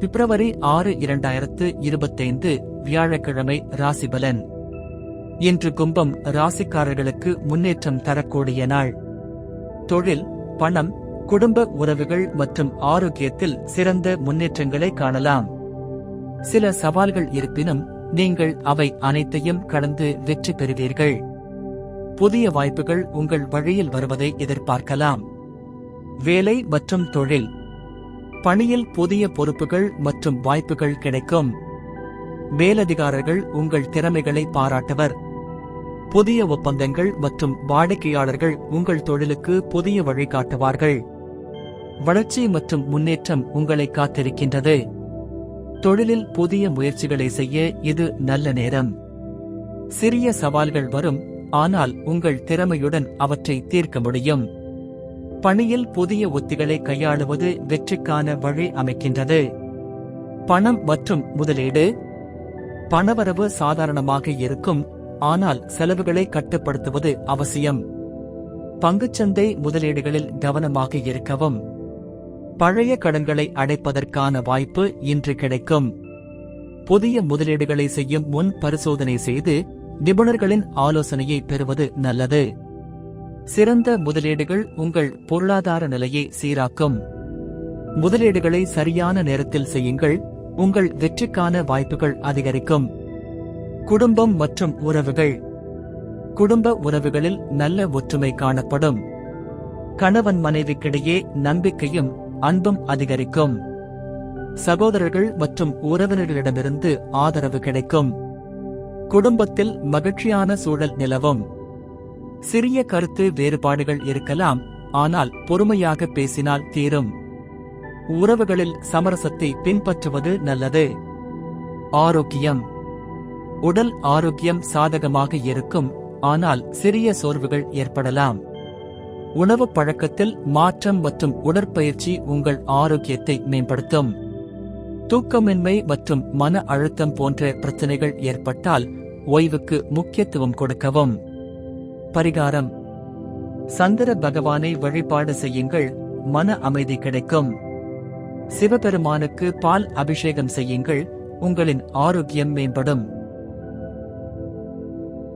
பிப்ரவரி ஆறு இரண்டாயிரத்து இருபத்தைந்து வியாழக்கிழமை ராசிபலன். இன்று கும்பம் ராசிக்காரர்களுக்கு முன்னேற்றம் தரக்கூடிய நாள். தொழில் பணம் குடும்ப உறவுகள் மற்றும் ஆரோக்கியத்தில் சிறந்த முன்னேற்றங்களை காணலாம். சில சவால்கள் இருப்பினும் நீங்கள் அவை அனைத்தையும் கடந்து வெற்றி பெறுவீர்கள். புதிய வாய்ப்புகள் உங்கள் வழியில் வருவதை எதிர்பார்க்கலாம். வேலை மற்றும் தொழில் பணியில் புதிய பொறுப்புகள் மற்றும் வாய்ப்புகள் கிடைக்கும். மேலதிகாரர்கள் உங்கள் திறமைகளை பாராட்டுவர். புதிய ஒப்பந்தங்கள் மற்றும் வாடிக்கையாளர்கள் உங்கள் தொழிலுக்கு புதிய வழிகாட்டுவார்கள் வளர்ச்சி மற்றும் முன்னேற்றம் உங்களை காத்திருக்கின்றது. தொழிலில் புதிய முயற்சிகளை செய்ய இது நல்ல நேரம். சிறிய சவால்கள் வரும் ஆனால் உங்கள் திறமையுடன் அவற்றை தீர்க்க முடியும். பணியில் புதிய உத்திகளை கையாளுவது வெற்றிக்கான வழி அமைக்கின்றது. பணம் மற்றும் முதலீடு. பணவரவு சாதாரணமாக இருக்கும் ஆனால் செலவுகளை கட்டுப்படுத்துவது அவசியம். பங்குச்சந்தை முதலீடுகளில் கவனமாக இருக்கவும். பழைய கடன்களை அடைப்பதற்கான வாய்ப்பு இன்று கிடைக்கும். புதிய முதலீடுகளை செய்யும் முன் பரிசோதனை செய்து நிபுணர்களின் ஆலோசனையை பெறுவது நல்லது. சிறந்த முதலீடுகள் உங்கள் பொருளாதார நிலையை சீராக்கும். முதலீடுகளை சரியான நேரத்தில் செய்யுங்கள் உங்கள் வெற்றிக்கான வாய்ப்புகள் அதிகரிக்கும். குடும்பம் மற்றும் உறவுகள். குடும்ப உறவுகளில் நல்ல ஒற்றுமை காணப்படும். கணவன் மனைவிக்கிடையே நம்பிக்கையும் அன்பும் அதிகரிக்கும். சகோதரர்கள் மற்றும் உறவினர்களிடமிருந்து ஆதரவு கிடைக்கும். குடும்பத்தில் மகிழ்ச்சியான சூழல் நிலவும். சிறிய கருத்து வேறுபாடுகள் இருக்கலாம் ஆனால் பொறுமையாக பேசினால் தீரும். உறவுகளில் சமரசத்தை பின்பற்றுவது நல்லது. ஆரோக்கியம். உடல் ஆரோக்கியம் சாதகமாக இருக்கும் ஆனால் சிறிய சோர்வுகள் ஏற்படலாம். உணவு பழக்கத்தில் மாற்றம் மற்றும் உடற்பயிற்சி உங்கள் ஆரோக்கியத்தை மேம்படுத்தும். தூக்கமின்மை மற்றும் மன அழுத்தம் போன்ற பிரச்சனைகள் ஏற்பட்டால் ஓய்வுக்கு முக்கியத்துவம் கொடுக்கவும். பரிகாரம். சந்திர பகவானை வழிபாடு செய்யுங்கள் மன அமைதி கிடைக்கும். சிவபெருமானுக்கு பால் அபிஷேகம் செய்யுங்கள் உங்களின் ஆரோக்கியம் மேம்படும்.